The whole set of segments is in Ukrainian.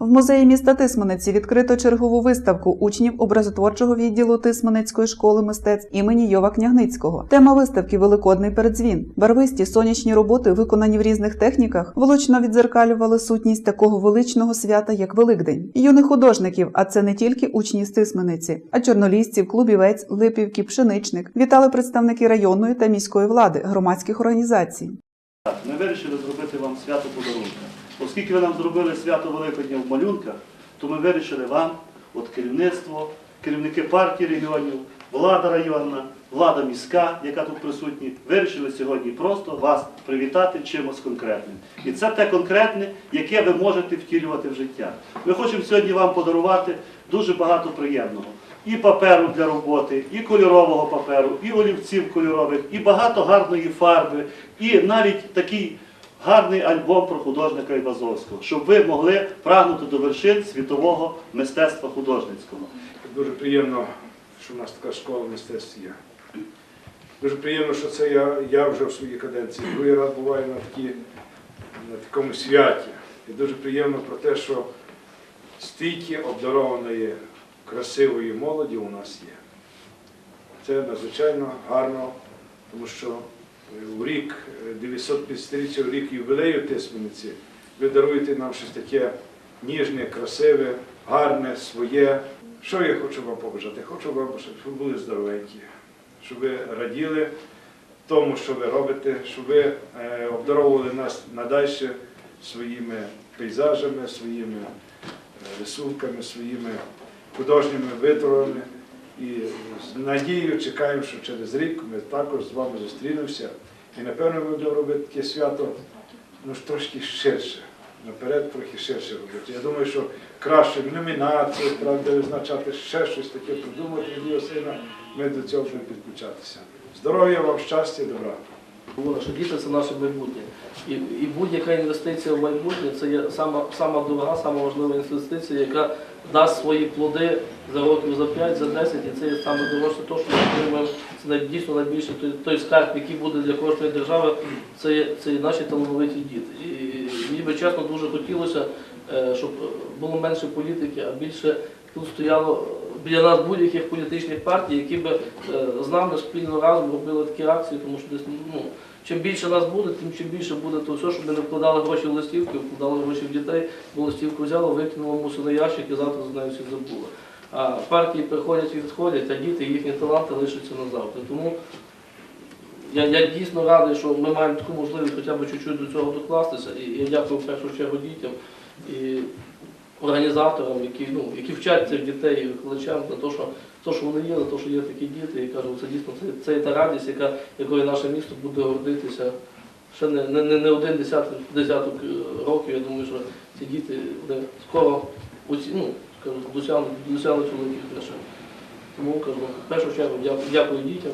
В музеї міста Тисманиці відкрито чергову виставку учнів образотворчого відділу Тисманицької школи мистецтв імені Йова Княгницького. Тема виставки Великодний передзвін. Барвисті сонячні роботи, виконані в різних техніках, влучно відзеркалювали сутність такого величного свята, як Великдень. Юних художників, а це не тільки учні з Тисманиці, а чорнолісців, клубівець, липівки, пшеничник. Вітали представники районної та міської влади, громадських організацій. Ми вирішили зробити вам свято подарунка. Оскільки ви нам зробили свято Великодня в малюнках, то ми вирішили вам, от керівництво, керівники партії регіонів, влада районна, влада міська, яка тут присутня, вирішили сьогодні просто вас привітати чимось конкретним. І це те конкретне, яке ви можете втілювати в життя. Ми хочемо сьогодні вам подарувати дуже багато приємного. І паперу для роботи, і кольорового паперу, і олівців кольорових, і багато гарної фарби, і навіть такий гарний альбом про художника Івазовського, щоб ви могли прагнути до вершин світового мистецтва художницького. Дуже приємно, що в нас така школа мистецтв є. Дуже приємно, що це я, я вже в своїй каденції другий раз буваю на, такі, на такому святі. І дуже приємно про те, що стільки обдарованої, красивої молоді у нас є. Це надзвичайно гарно, тому що е, у рік е, 950-річчя, у рік ювілею Тисмениці, ви даруєте нам щось таке ніжне, красиве, гарне, своє. Що я хочу вам побажати? Хочу вам, щоб ви були здоровенькі, щоб ви раділи тому, що ви робите, щоб ви е, обдаровували нас надальше своїми пейзажами, своїми е, рисунками, своїми художніми витворами. І з надією чекаємо, що через рік ми також з вами зустрінемося. І напевно будемо робити таке свято ну, трошки ширше. Наперед трохи ширше робити. Я думаю, що краще номінації, правда, визначати ще щось таке придумати, Ілія Васильівна, ми до цього будемо підключатися. Здоров'я вам, щастя, добра. Говорю, що діти це наше майбутнє. І, і будь-яка інвестиція в майбутнє це є сама, сама дорога, сама важлива інвестиція, яка дасть свої плоди за років за 5, за 10, і це є саме дорожче, то, що ми отримуємо, це дійсно найбільше той, той скарб, який буде для кожної держави, це є, це є наші талановиті діти. І мені би чесно дуже хотілося, е, щоб було менше політики, а більше тут стояло біля нас будь-яких політичних партій, які би е, з нами спільно разом робили такі акції, тому що десь ну, чим більше нас буде, тим чим більше буде то все, щоб ми не вкладали гроші в листівки, вкладали гроші в дітей, бо листівку взяло, викинуло мусили ящик і завтра за нею всі забули. А партії приходять і відходять, а діти, їхні таланти лишаться назавжди. Тому я, я дійсно радий, що ми маємо таку можливість хоча б чуть-чуть до цього докластися. І я дякую в першу чергу дітям і організаторам, які, ну, які вчать цих дітей викладачам за те, що, то, що вони є, за те, що є такі діти, і кажу, це дійсно це, це та радість, яка, якою наше місто буде гордитися ще не, не, не, один десяток, десяток е, років. Я думаю, що ці діти вони скоро оці, ну, скажу, досягнуть, великих вершин. Тому кажу, в першу чергу дякую дітям.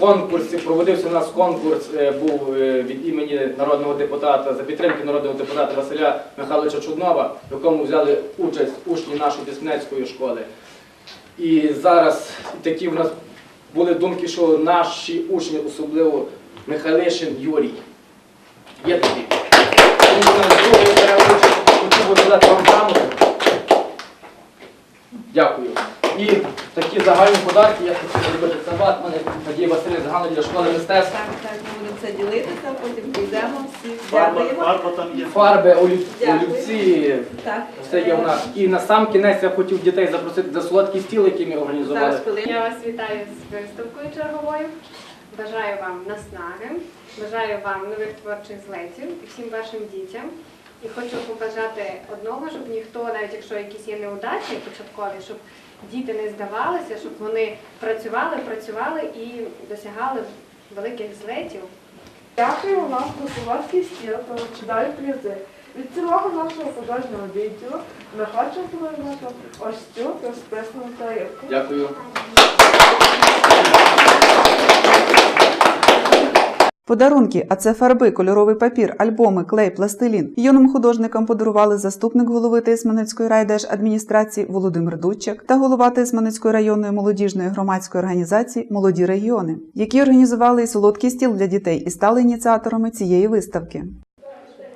Конкурсі проводився у нас конкурс, е, був е, від імені народного депутата за підтримки народного депутата Василя Михайловича Чуднова, в якому взяли участь учні нашої Тиснецької школи. І зараз такі в нас були думки, що наші учні, особливо Михайлишин Юрій, є такі. Він у нас другий бере участь, хотів би додати вам грамоту. Дякую. І такі загальні подарки я хотів зробити. Це ватмани Надія Васильівна Загальна для школи мистецтв. Так, так, ми будемо це ділитися, потім прийдемо всі. Фарба, Дякуємо. фарба там є. Фарби, олів- Дякую. олівці, Так, все є в нас. І на сам кінець я хотів дітей запросити за солодкий стіл, який ми організували. Зараз. Я вас вітаю з виставкою черговою. Бажаю вам наснаги, бажаю вам нових творчих злетів і всім вашим дітям. І хочу побажати одного, щоб ніхто, навіть якщо якісь є неудачі початкові, щоб діти не здавалися, щоб вони працювали, працювали і досягали великих злетів. Дякую вам за солодкий стіл та чудові призи. Від цілого нашого художнього відділу ми хочемо повернути ось цю розписну тарілку. Дякую. Подарунки, а це фарби, кольоровий папір, альбоми, клей, пластилін. Юним художникам подарували заступник голови Тисманицької райдержадміністрації Володимир Дудчак та голова Тисманицької районної молодіжної громадської організації Молоді регіони, які організували і солодкий стіл для дітей і стали ініціаторами цієї виставки.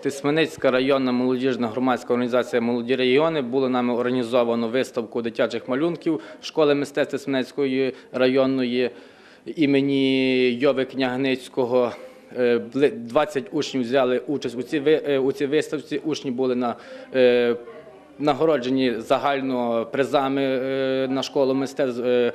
Тисменицька районна молодіжна громадська організація Молоді регіони було нами організовано виставку дитячих малюнків школи мистецтв Тисменецької районної імені Йови Княгницького. Е, бли- 20 учнів взяли участь у цій, е, у цій виставці. Учні були на е, нагороджені загально призами е, на школу мистецтв. Е,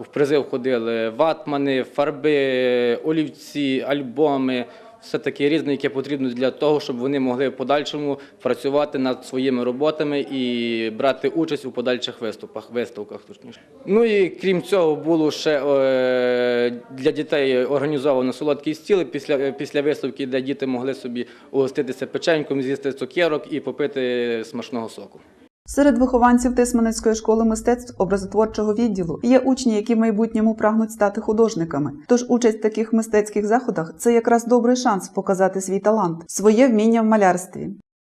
В призи входили ватмани, фарби, олівці, альбоми, все таке різне, яке потрібно для того, щоб вони могли в подальшому працювати над своїми роботами і брати участь у подальших виступах, виставках. Точніше. Ну і крім цього, було ще е, для дітей організовано солодкий стіл після, після виставки, де діти могли собі угоститися печеньком, з'їсти цукерок і попити смачного соку. Серед вихованців Тисменецької школи мистецтв образотворчого відділу є учні, які в майбутньому прагнуть стати художниками. Тож участь в таких мистецьких заходах це якраз добрий шанс показати свій талант, своє вміння в малярстві.